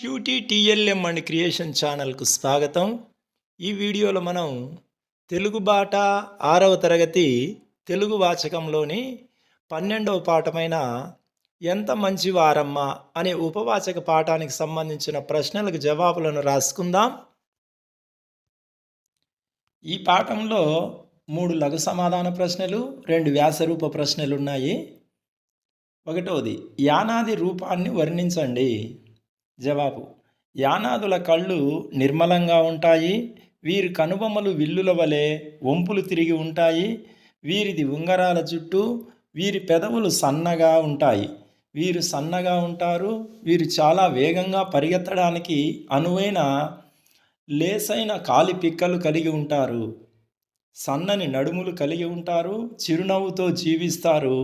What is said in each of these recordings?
Cutie TLM and creation ఛానల్కు స్వాగతం. ఈ వీడియోలో మనం తెలుగు బాట ఆరవ తరగతి తెలుగు వాచకంలోని పన్నెండవ పాఠమైన ఎంత మంచి వారమ్మా అనే ఉపవాచక పాఠానికి సంబంధించిన ప్రశ్నలకు జవాబులను రాసుకుందాం. ఈ పాఠంలో మూడు లఘు సమాధాన ప్రశ్నలు రెండు వ్యాసరూప ప్రశ్నలు ఉన్నాయి ఒకటోది యానాది రూపాన్ని వర్ణించండి. జవాబు. యానాదుల కళ్ళు నిర్మలంగా ఉంటాయి వీరి కనుబొమ్మలు విల్లుల వలె వంపులు తిరిగి ఉంటాయి వీరిది ఉంగరాల జుట్టు వీరి పెదవులు సన్నగా ఉంటాయి. వీరు సన్నగా ఉంటారు వీరు చాలా వేగంగా పరిగెత్తడానికి అనువైన లేసైన కాలి పిక్కలు కలిగి ఉంటారు. సన్నని నడుములు కలిగి ఉంటారు చిరునవ్వుతో జీవిస్తారు.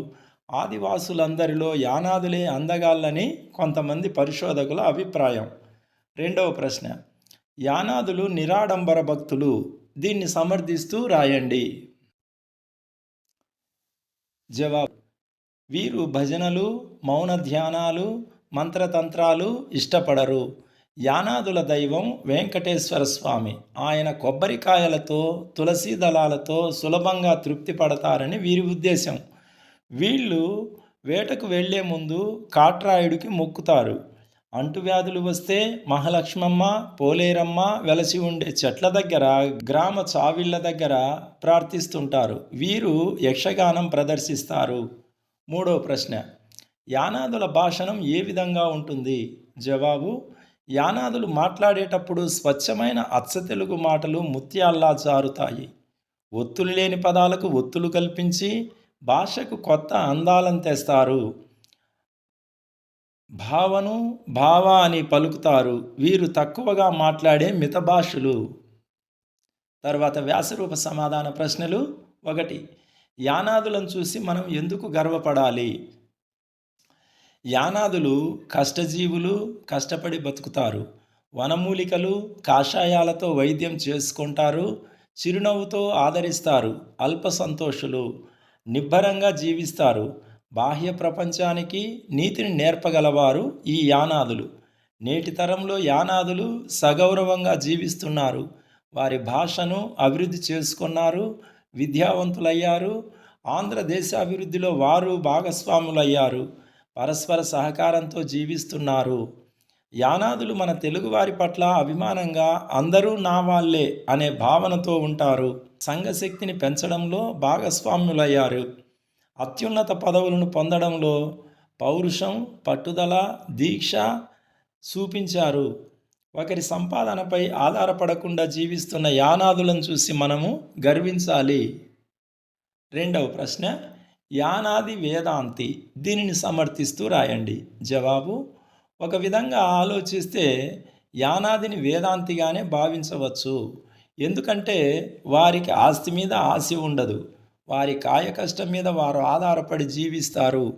ఆదివాసులందరిలో యానాదులే అందగాళ్ళని కొంతమంది పరిశోధకుల అభిప్రాయం. రెండవ ప్రశ్న యానాదులు నిరాడంబర భక్తులు దీన్ని సమర్థిస్తూ రాయండి. జవాబు వీరు భజనలు మౌన ధ్యానాలు మంత్రతంత్రాలు ఇష్టపడరు. యానాదుల దైవం వెంకటేశ్వర స్వామి. ఆయన కొబ్బరికాయలతో తులసీ దళాలతో సులభంగా తృప్తి పడతారని వీరి ఉద్దేశం వీళ్ళు వేటకు వెళ్ళే ముందు కాట్రాయుడికి మొక్కుతారు. అంటువ్యాధులు వస్తే మహాలక్ష్మమ్మ పోలేరమ్మ వెలసి ఉండే చెట్ల దగ్గర గ్రామ చావిళ్ళ దగ్గర ప్రార్థిస్తుంటారు. వీరు యక్షగానం ప్రదర్శిస్తారు. మూడో ప్రశ్న. యానాదుల భాషణం ఏ విధంగా ఉంటుంది? జవాబు. యానాదులు మాట్లాడేటప్పుడు స్వచ్ఛమైన అచ్చ తెలుగు మాటలు ముత్యాల్లా జారుతాయి. ఒత్తులు లేని పదాలకు ఒత్తులు కల్పించి భాషకు కొత్త అందాలను తెస్తారు. భావను భావ అని పలుకుతారు. వీరు తక్కువగా మాట్లాడే మిత భాషలు. తర్వాత వ్యాసరూప సమాధాన ప్రశ్నలు ఒకటి. యానాదులను చూసి మనం ఎందుకు గర్వపడాలి? యానాదులు కష్టజీవులు కష్టపడి బతుకుతారు. వనమూలికలు కాషాయాలతో వైద్యం చేసుకుంటారు. చిరునవ్వుతో ఆదరిస్తారు. అల్ప సంతోషులు. నిబ్బరంగా జీవిస్తారు. బాహ్య ప్రపంచానికి నీతిని నేర్పగలవారు ఈ యానాదులు. నేటి తరంలో యానాదులు సగౌరవంగా జీవిస్తున్నారు. వారి భాషను అభివృద్ధి చేసుకున్నారు. విద్యావంతులయ్యారు. ఆంధ్రదేశ అభివృద్ధిలో వారు భాగస్వాములయ్యారు. పరస్పర సహకారంతో జీవిస్తున్నారు. యానాదులు మన తెలుగువారి పట్ల అభిమానంగా అందరూ నా వాళ్ళే అనే భావనతో ఉంటారు. సంఘశక్తిని పెంచడంలో భాగస్వాములయ్యారు. అత్యున్నత పదవులను పొందడంలో పౌరుషం పట్టుదల దీక్ష చూపించారు. ఒకరి సంపాదనపై ఆధారపడకుండా జీవిస్తున్న యానాదులను చూసి మనము గర్వించాలి. రెండవ ప్రశ్న యానాది వేదాంతి దీనిని సమర్థిస్తూ రాయండి. జవాబు ఒక విధంగా ఆలోచిస్తే యానాదిని వేదాంతిగానే భావించవచ్చు. ఎందుకంటే వారికి ఆస్తి మీద ఆశ ఉండదు. వారి కాయ కష్టం మీద వారు ఆధారపడి జీవిస్తారు.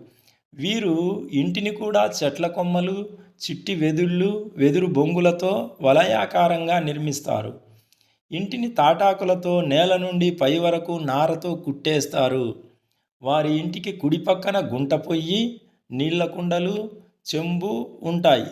వీరు ఇంటిని కూడా చెట్ల కొమ్మలు చిట్టి వెదుళ్ళు వెదురు బొంగులతో వలయాకారంగా నిర్మిస్తారు. ఇంటిని తాటాకులతో నేల నుండి పై వరకు నారతో కుట్టేస్తారు. వారి ఇంటికి కుడి పక్కన గుంట పొయ్యి నీళ్ళ కుండలు చెంబు ఉంటాయి.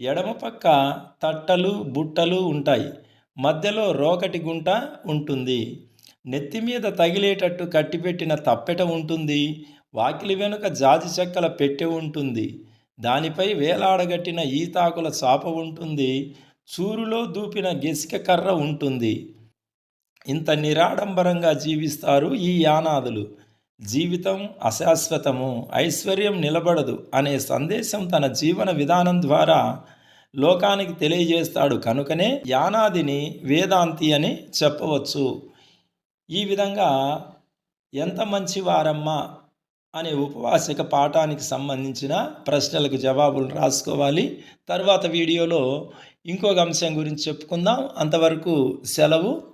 ఎడమ పక్క తట్టలు బుట్టలు ఉంటాయి. మధ్యలో రోకటి గుంట ఉంటుంది. నెత్తి మీద తగిలేటట్టు కట్టిపెట్టిన తప్పెట ఉంటుంది. వాకిలి వెనుక జాజి చెక్కల పెట్టె ఉంటుంది. దానిపై వేలాడగట్టిన ఈతాకుల చాప ఉంటుంది. చూరులో దూపిన గెసిక కర్ర ఉంటుంది. ఇంత నిరాడంబరంగా జీవిస్తారు ఈ యానాదులు. జీవితం అశాశ్వతము ఐశ్వర్యం నిలబడదు అనే సందేశం తన జీవన విధానం ద్వారా లోకానికి తెలియజేస్తాడు. కనుకనే యానాదిని వేదాంతి అని చెప్పవచ్చు. ఈ విధంగా ఎంత మంచివారమ్మా అనే ఉపవాసిక పాఠానికి సంబంధించిన ప్రశ్నలకు జవాబులు రాసుకోవాలి. తర్వాత వీడియోలో ఇంకొక అంశం గురించి చెప్పుకుందాం. అంతవరకు సెలవు.